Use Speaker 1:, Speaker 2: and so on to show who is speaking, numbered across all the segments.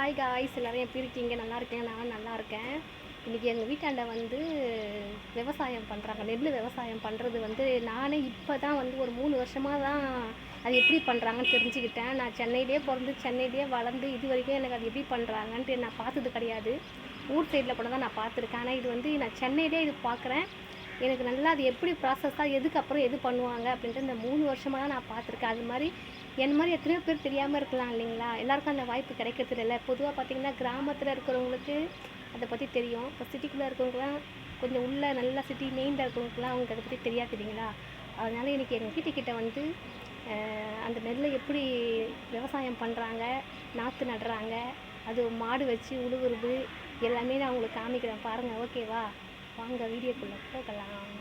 Speaker 1: Hi guys எல்லோரும் எப்படி இருக்கீங்க? நல்லா இருக்கேன். நான் நல்லா இருக்கேன். இன்றைக்கி எங்கள் வீட்டாண்ட வந்து விவசாயம் பண்ணுறாங்க நெல் விவசாயம் பண்ணுறது வந்து நானே இப்போ தான் வந்து ஒரு மூணு வருஷமாக தான் அது எப்படி பண்ணுறாங்கன்னு தெரிஞ்சுக்கிட்டேன். நான் சென்னையிலே பிறந்து சென்னையிலே வளர்ந்து இது வரைக்கும் எனக்கு அது எப்படி பண்ணுறாங்கன்ட்டு நான் பார்த்தது கிடையாது. ஊர் சைடில் கூட தான் நான் பார்த்துருக்கேன். ஆனால் இது வந்து நான் சென்னையிலே இது பார்க்குறேன். எனக்கு நல்லா அது எப்படி ப்ராசஸாக எதுக்கப்புறம் எது பண்ணுவாங்க அப்படின்ட்டு இந்த மூணு வருஷமாக தான் நான் பார்த்துருக்கேன். அது மாதிரி என்ன மாதிரி எத்தனையோ பேர் தெரியாமல் இருக்கலாம் இல்லைங்களா? எல்லாருக்கும் அந்த வாய்ப்பு கிடைக்கிறது இல்லை பொதுவாக பார்த்தீங்கன்னா கிராமத்தில் இருக்கிறவங்களுக்கு அதை பற்றி தெரியும். இப்போ சிட்டிக்குள்ளே இருக்கிறவங்களாம் கொஞ்சம் உள்ளே நல்லா சிட்டி மெயினில் இருக்கிறவங்களுக்குலாம் அவங்களுக்கு அதை பற்றி தெரியாது இல்லைங்களா? அதனால் எனக்கு எங்கள் வீட்டுக்கிட்ட வந்து அந்த நெல்லை எப்படி விவசாயம் பண்ணுறாங்க நாற்று நடுறாங்க அது மாடு வச்சு உழுவுறது எல்லாமே நான் உங்களுக்கு காமிக்கிறேன். பாருங்கள் ஓகேவா? வாங்க வீடியோக்குள்ளே போகலாம்.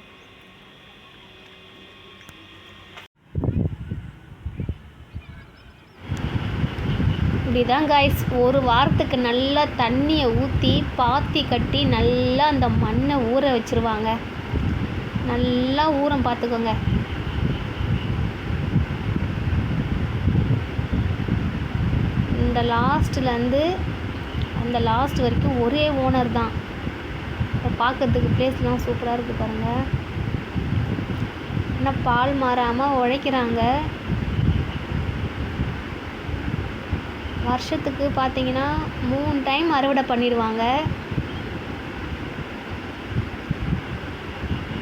Speaker 1: இப்படி தான் காய்ஸ் ஒரு வாரத்துக்கு நல்லா தண்ணியை ஊற்றி பாத்தி கட்டி நல்லா அந்த மண்ணை ஊற வச்சிருவாங்க. நல்லா ஊரம் பார்த்துக்கோங்க இந்த லாஸ்ட்லேருந்து அந்த லாஸ்ட் வரைக்கும் ஒரே ஓனர் தான். இப்போ பார்க்கறதுக்கு பிளேஸ்லாம் சூப்பராக இருக்குது பாருங்கள் ஆனால் பால் மாறாமல் உழைக்கிறாங்க. வருஷத்துக்கு பார்த்தீங்கன்னா மூணு டைம் அறுவடை பண்ணிடுவாங்க.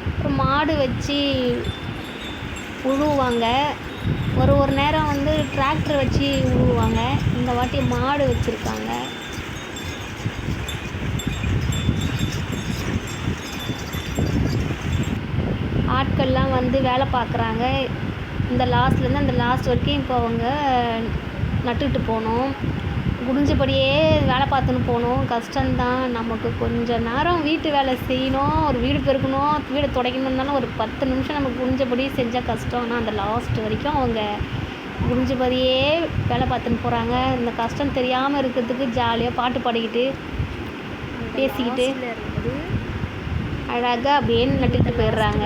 Speaker 1: அப்புறம் மாடு வச்சு உழுவாங்க ஒரு ஒரு நேரம் வந்து டிராக்டர் வச்சு உழுவாங்க இந்த வாட்டி மாடு வச்சுருக்காங்க. ஆட்கள்லாம் வந்து வேலை பார்க்குறாங்க. இந்த லாஸ்ட்லேருந்து அந்த லாஸ்ட் வரைக்கும் இப்போ அவங்க நட்டுட்டு போகணும் முடிஞ்சபடியே வேலை பார்த்துன்னு போகணும் கஷ்டம்தான். நமக்கு கொஞ்ச நேரம் வீட்டு வேலை செய்யணும். ஒரு வீடு பெருக்கணும். வீடு துடைக்கணும்னாலும் ஒரு பத்து நிமிஷம் நமக்கு முடிஞ்சபடி செஞ்சால் கஷ்டம். ஆனால் அந்த லாஸ்ட் வரைக்கும் அவங்க முடிஞ்சபடியே வேலை பார்த்துன்னு போகிறாங்க இந்த கஷ்டம் தெரியாமல் இருக்கிறதுக்கு ஜாலியாக பாட்டு பாடிக்கிட்டு பேசிக்கிட்டு அழகாக அப்படியே நட்டுட்டு போயிடுறாங்க.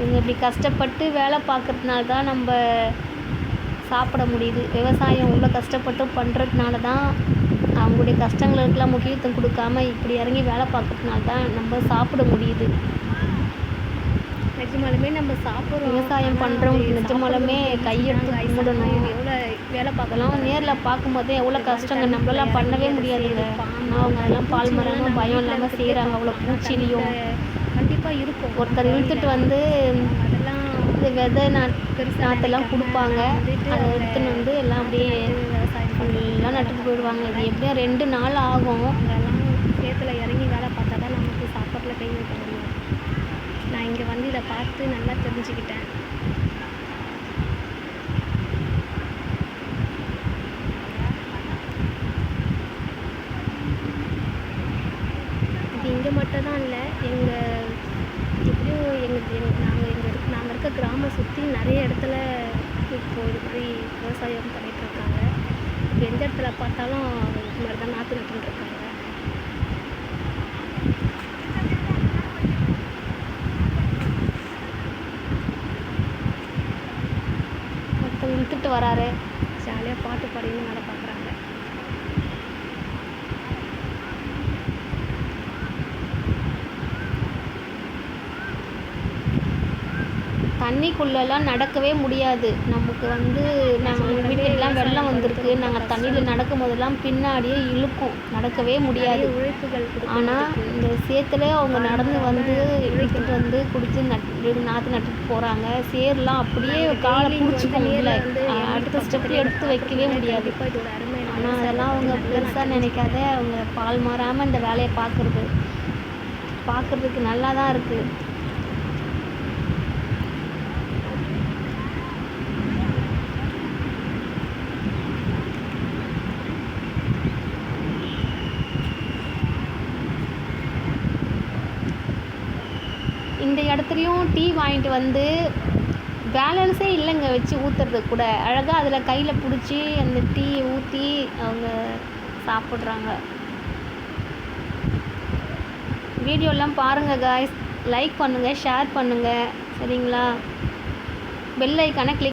Speaker 1: இவங்க இப்படி கஷ்டப்பட்டு வேலை பார்க்கறதுனால தான் நம்ம சாப்பிட முடியுது. விவசாயம் இவ்வளோ கஷ்டப்பட்டு பண்ணுறதுனால தான் அவங்களுடைய கஷ்டங்களுக்கெல்லாம் முக்கியத்துவம் கொடுக்காம இப்படி இறங்கி வேலை பார்க்கறதுனால தான் நம்ம சாப்பிட முடியுது. நிஜமாலுமே நம்ம சாப்பிட்றோம். விவசாயம் பண்ணுறவங்களுக்கு நிஜமாலுமே கையெடுத்து கும்பிடணும். எவ்வளோ வேலை பார்க்கலாம் நேரில் பார்க்கும்போதே எவ்வளோ கஷ்டங்க. நம்மளாம் பண்ணவே முடியாதுங்க. அவங்க அதெல்லாம் பால் மரமும் பயம் இல்லாமல் செய்கிறாங்க அவ்வளோ பூச்சிலையும் கண்டிப்பாக இருக்கும். ஒருத்தர் இழுத்துட்டு வந்து அதெல்லாம் இந்த விதை நாற்று நாற்றெல்லாம் கொடுப்பாங்க. அதை எடுத்துன்னு வந்து எல்லாம் அப்படியே ஃபுல்லாக நட்டுட்டு போயிடுவாங்க. இது எப்படியும் ரெண்டு நாள் ஆகும். அங்கெல்லாம் சேத்துல இறங்கி வேலை பார்த்தா தான் நமக்கு சாப்பாட்டில் கை வைக்க முடியும். நான் இங்கே வந்து இதை பார்த்து நல்லா தெரிஞ்சுக்கிட்டேன் இது இங்கே மட்டும் தான் இல்லை எங்கள் எப்படியும் எங்கள் எங்கள் நாங்கள் எங்கள் இருக்க நாங்கள் இருக்க கிராமம் நிறைய இடத்துல இப்போ இது மாதிரி விவசாயம் பண்ணிகிட்ருக்காங்க இப்போ எந்த இடத்துல பார்த்தாலும் இது மாதிரி தான் நாற்று நட்டுருக்காங்க ஒருத்தர் இழுத்துட்டு வராரு. ஜாலியாக பாட்டு பாடின்னு வேலை பார்க்குறாங்க தண்ணிக்குள்ளெல்லாம் நடக்கவே முடியாது. நமக்கு வந்து நாங்கள் எங்கள் வீட்டிலலாம் வெள்ளம் வந்திருக்கு. நாங்கள் தண்ணியில் நடக்கும் போதெல்லாம் பின்னாடியே இழுக்கும். நடக்கவே முடியாது. ஆனால் இந்த சேத்துல அவங்க நடந்து வந்து இழுத்துட்டு வந்து குடிச்சு நட்டு நாற்று நட்டுட்டு போகிறாங்க சேர்லாம் அப்படியே காலை பிடிச்சிக்க முடியல. அடுத்த ஸ்டெப்பில் எடுத்து வைக்கவே முடியாது. ஆனால் அதெல்லாம் அவங்க பெருசாக நினைக்காத அவங்க பால் மாறாமல் இந்த வேலையை பார்க்குறது பார்க்குறதுக்கு நல்லா தான் இருக்குது இந்த இடத்துலையும் டீ வாங்கிட்டு வந்து பேலன்ஸே இல்லைங்க வச்சு ஊற்றுறதுக்கு கூட. அழகாக அதில் கையில் பிடிச்சி அந்த டீயை ஊற்றி அவங்க சாப்பிட்றாங்க. வீடியோலாம் பாருங்கள் காய்ஸ் லைக் பண்ணுங்கள் ஷேர் பண்ணுங்கள் சரிங்களா? பெல் ஐக்கானை கிளிக்